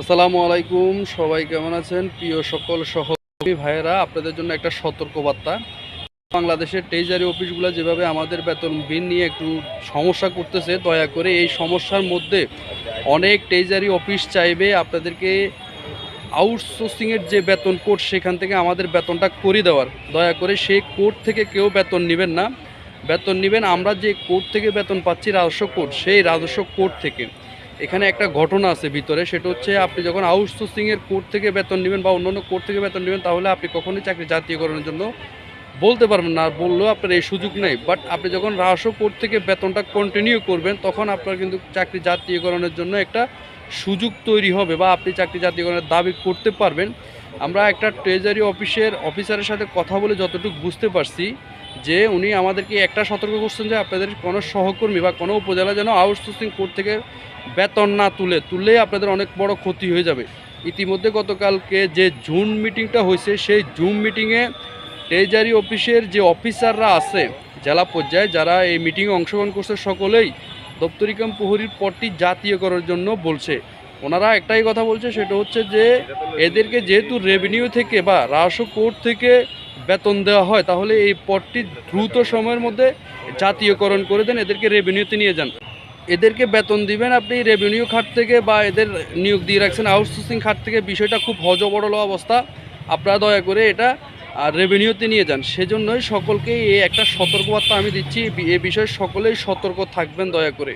আসসালামু আলাইকুম, সবাই কেমন আছেন? প্রিয় সকল সহকর্মী ভাইয়েরা, আপনাদের জন্য একটা সতর্কবার্তা। বাংলাদেশের ট্রেজারি অফিসগুলো যেভাবে আমাদের বেতন বিল নিয়ে একটু সমস্যা করতেছে, দয়া করে এই সমস্যার মধ্যে অনেক ট্রেজারি অফিস চাইবে আপনাদেরকে আউটসোর্সিংয়ের যে বেতন কোড সেখান থেকে আমাদের বেতনটা করে দেওয়ার। দয়া করে সেই কোড থেকে কেউ বেতন নেবেন না। বেতন নেবেন, আমরা যে কোড থেকে বেতন পাচ্ছি, রাজস্ব কোড সেই রাজস্ব কোড থেকে। এখানে একটা ঘটনা আছে ভিতরে, সেটা হচ্ছে আপনি যখন আউটসোর্সিংয়ের কোর্ট থেকে বেতন নেবেন বা অন্যান্য কোর্ট থেকে বেতন নেবেন, তাহলে আপনি কখনোই চাকরি জাতীয়করণের জন্য বলতে পারবেন না বললেও আপনার এই সুযোগ নেই। বাট আপনি যখন রাজস্ব কোর্ট থেকে বেতনটা কন্টিনিউ করবেন, তখন আপনার কিন্তু চাকরি জাতীয়করণের জন্য একটা সুযোগ তৈরি হবে বা আপনি চাকরি জাতীয়করণের দাবি করতে পারবেন। আমরা একটা ট্রেজারি অফিসের অফিসারের সাথে কথা বলে যতটুকু বুঝতে পারছি যে উনি আমাদেরকে একটা সতর্ক করছেন যে আপনাদের কোনো সহকর্মী বা কোনো উপজেলা যেন আউটসোর্সিং কোর্ট থেকে বেতন না তুলে তুললেই আপনাদের অনেক বড় ক্ষতি হয়ে যাবে। ইতিমধ্যে গতকালকে যে জুন মিটিংটা হয়েছে, সেই জুম মিটিংয়ে ট্রেজারি অফিসের যে অফিসাররা আছে, জেলা পর্যায়ে যারা এই মিটিংয়ে অংশগ্রহণ করছে, সকলেই দপ্তরিকাম প্রহরীর পদটি জাতীয় করার জন্য বলছে। ওনারা একটাই কথা বলছে, সেটা হচ্ছে যে এদেরকে যেহেতু রেভিনিউ থেকে বা রাজস্ব কোর্ট থেকে বেতন দেওয়া হয়, তাহলে এই পদটি দ্রুত সময়ের মধ্যে জাতীয়করণ করে দেন, এদেরকে রেভিনিউতে নিয়ে যান। এদেরকে বেতন দিবেন আপনি রেভিনিউ খাত থেকে বা এদের নিয়োগ দিয়ে রাখছেন আউটসোর্সিং খাত থেকে বিষয়টা খুব হজবড়ল অবস্থা। আপনারা দয়া করে এটা আর রেভিনিউতে নিয়ে যান। সেজন্যই সকলকে এই একটা সতর্কবার্তা আমি দিচ্ছি, এ বিষয়ে সকলেই সতর্ক থাকবেন দয়া করে।